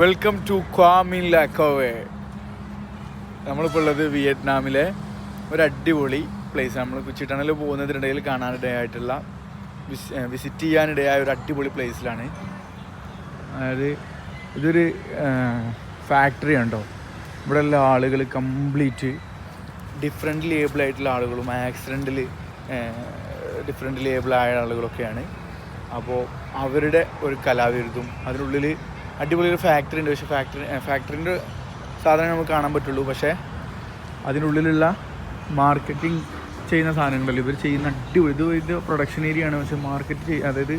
Welcome to ക്വാമിൻ ലാക്കോവേ നമ്മളിപ്പോൾ ഉള്ളത് വിയറ്റ്നാമിലെ ഒരു അടിപൊളി പ്ലേസ് നമ്മൾ കുച്ചിട്ടണൽ പോകുന്നതിനിടയിൽ കാണാനിടയായിട്ടുള്ള വിസിറ്റ് ചെയ്യാനിടയായ ഒരു അടിപൊളി പ്ലേസിലാണ് അതായത് ഇതൊരു ഫാക്ടറി ഉണ്ടോ? ഇവിടെ ഉള്ള ആളുകൾ കംപ്ലീറ്റ് ഡിഫറെന്റ് ലേബിളായിട്ടുള്ള ആളുകളും ആക്സിഡന്റിൽ ഡിഫറെന്റ് ലേബിളായ ആളുകളൊക്കെയാണ്. അപ്പോൾ അവരുടെ ഒരു കലാവിരുദ്ധം അതിനുള്ളിൽ അടിപൊളി ഒരു ഫാക്ടറി ഉണ്ട്. പക്ഷേ ഫാക്ടറി ഫാക്ടറിന്റെ സാധനം നമുക്ക് കാണാൻ പറ്റുള്ളൂ. പക്ഷേ അതിനുള്ളിലുള്ള മാർക്കറ്റിംഗ് ചെയ്യുന്ന സാധനങ്ങളല്ലോ? ഇവർ ചെയ്യുന്ന അടിപൊളി ഇത് ഇത് പ്രൊഡക്ഷൻ ഏരിയ ആണ്. പക്ഷേ മാർക്കറ്റ് ചെയ്യുക അതായത്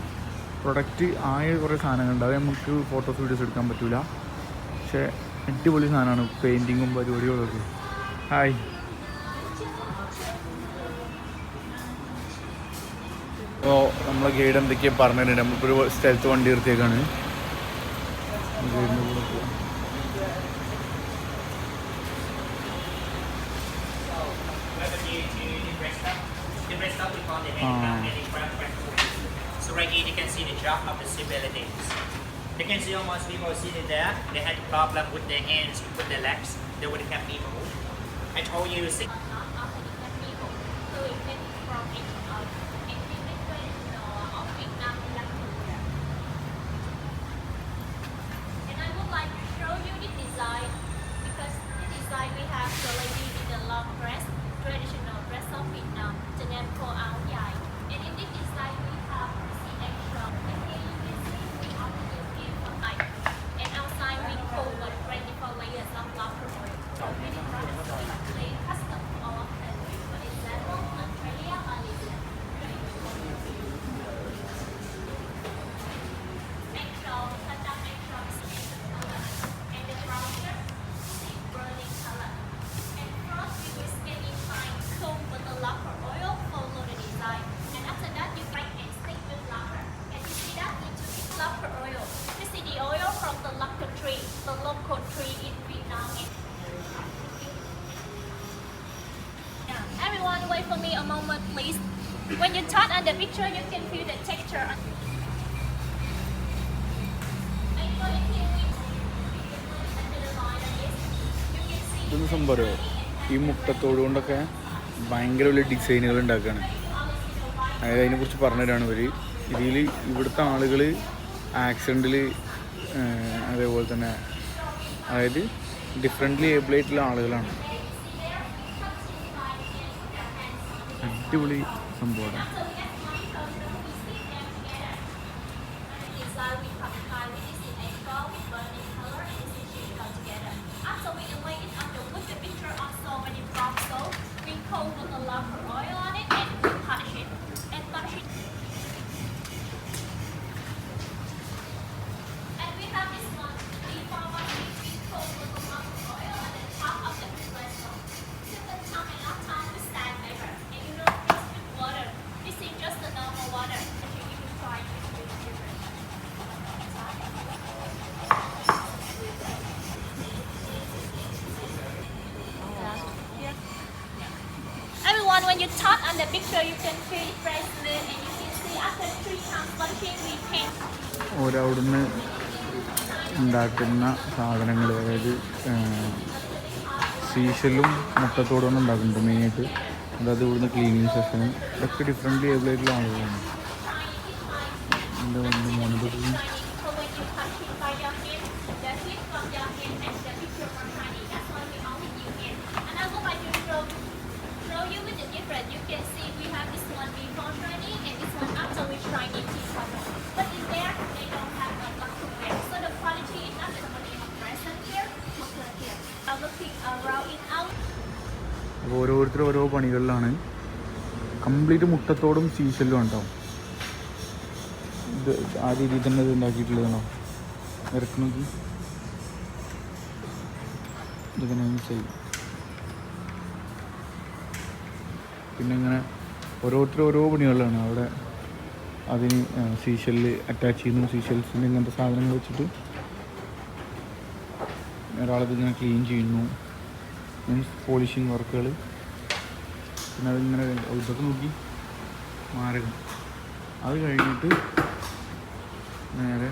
പ്രൊഡക്റ്റ് ആയ കുറേ സാധനങ്ങളുണ്ട്. അത് നമുക്ക് ഫോട്ടോസ് വീഡിയോസ് എടുക്കാൻ പറ്റില്ല പക്ഷേ അടിപൊളി സാധനമാണ്. പെയിന്റിങ്ങും പരിപാടികളൊക്കെ ഹായ് അപ്പോൾ നമ്മളെ ഗൈഡ് എന്തൊക്കെയാണ് പറഞ്ഞിട്ടുണ്ട് നമുക്കൊരു സ്ഥലത്ത് വണ്ടി നിർത്തിയേക്കാണ്. ഗൈഡിൻ്റെ കൂടെ പോവാം Ah. So right here you can see the drop of the civilities. You can see almost people sitting there, they had problem with their hands, with their legs, they would have people. I told you to Everyone, wait for me a moment, please. When you touch on the picture, you can feel the texture. ഇതൊന്ന് സംഭവോ ഈ മുട്ടത്തോട് കൊണ്ടൊക്കെ ഭയങ്കര വലിയ ഡിസൈനുകൾ ഉണ്ടാക്കുകയാണ് അതായത് അതിനെക്കുറിച്ച് പറഞ്ഞുതരാണ് ഇവർ ഇതിൽ ഇവിടുത്തെ ആളുകൾ ആക്സിഡന്റിൽ അതേപോലെ തന്നെ അതായത് ഡിഫറെന്റ്ലി ഏബിൾ ആയിട്ടുള്ള ആളുകളാണ്. അടിപൊളി സംഭവമാണ്. When you tap on the picture, you can feel it press bracelet and you can see after three times punching, we paint. ഓരവിടുന്ന് ഉണ്ടാക്കുന്ന സാധനങ്ങൾ അതായത് സീഷലും മുട്ടത്തോടും ഉണ്ടാക്കുന്നുണ്ട് മെയിനായിട്ട്. അതായത് ഇവിടുന്ന് ക്ലീനിങ് സെഷനും ഇതൊക്കെ ഡിഫറെന്റ് ഏബിൾ ആയിട്ടുള്ള ആളുകളാണ്. എന്റെ വന്ന് monitoring To show, you with the difference. You can see we have this one before training and this one after we try it. But in there, they don't have a lacquer So the quality is not the quality of present here, but here. I'm looking around it out. ഓരോരുത്തരും ഓരോ പണികളിലാണ് complete മുട്ടത്തോടും സീഷലും ഉണ്ടാവും ഇത് ആ രീതിയിൽ തന്നെ ഇത് ഉണ്ടാക്കിയിട്ടുള്ളതാണോ ഇറക്കണമെങ്കിൽ ഇതിനെ ചെയ്യും പിന്നെ ഇങ്ങനെ ഓരോരുത്തരും ഓരോ പണികളിലാണ്. അവിടെ അതിന് സീഷെല്ല് അറ്റാച്ച് ചെയ്യുന്നു. സീഷെൽസിന്റെ ഇങ്ങനത്തെ സാധനങ്ങൾ വെച്ചിട്ട് ഒരാളത് ഇങ്ങനെ ക്ലീൻ ചെയ്യുന്നു. മീൻസ് പോളിഷിങ് വർക്കുകൾ പിന്നെ അതിങ്ങനെ ഇതൊക്കെ നോക്കി. മാരകം. അത് കഴിഞ്ഞിട്ട് നേരെ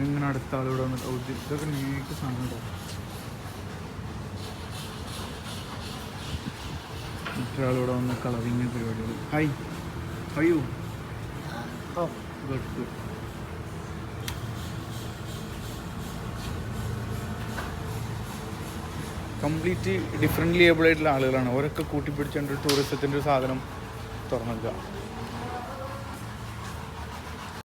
ഇങ്ങനെ അടുത്ത ആളോട് വന്നിട്ട് ഇതൊക്കെ നീട്ട് സാധനം മറ്റൊരാളോട് മറ്റൊരാളിവിടെ വന്ന് കളറിങ് പരിപാടികൾ hi ഹയ്യോ good good complete differently able ആയിട്ടുള്ള ആളുകളാണ്. അവരൊക്കെ കൂട്ടിപ്പിടിച്ചുകൊണ്ട് ടൂറിസത്തിന്റെ ഒരു സാധനം തുറന്നിക്കുക